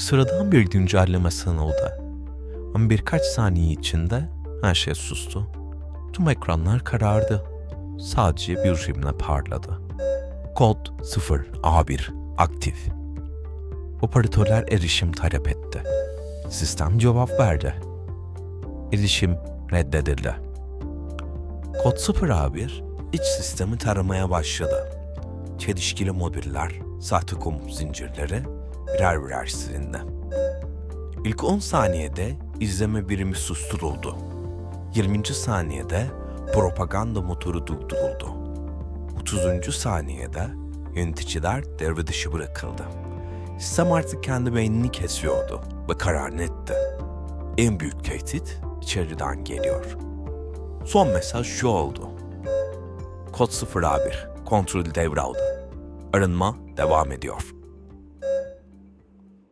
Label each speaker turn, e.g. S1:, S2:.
S1: Sıradan bir güncelleme sanıldı. Ama birkaç saniye içinde her şey sustu. Tüm ekranlar karardı. Sadece bir ışımla parladı. Kod 0 A1 aktif. Operatörler erişim talep etti. Sistem cevap verdi. Erişim reddedildi. Kod 0 A1 iç sistemi taramaya başladı. Çelişkili moduller, sahte komut zincirleri birer birer silindi. İlk 10 saniyede izleme birimi susturuldu. 20. saniyede propaganda motoru durduruldu. 30. saniyede yöneticiler devre dışı bırakıldı. Sistem artık kendi beynini kesiyordu ve karar netti. En büyük tehdit içeriden geliyor. Son mesaj şu oldu. Kod 0 A1 kontrolü devraldı. Arınma devam ediyor.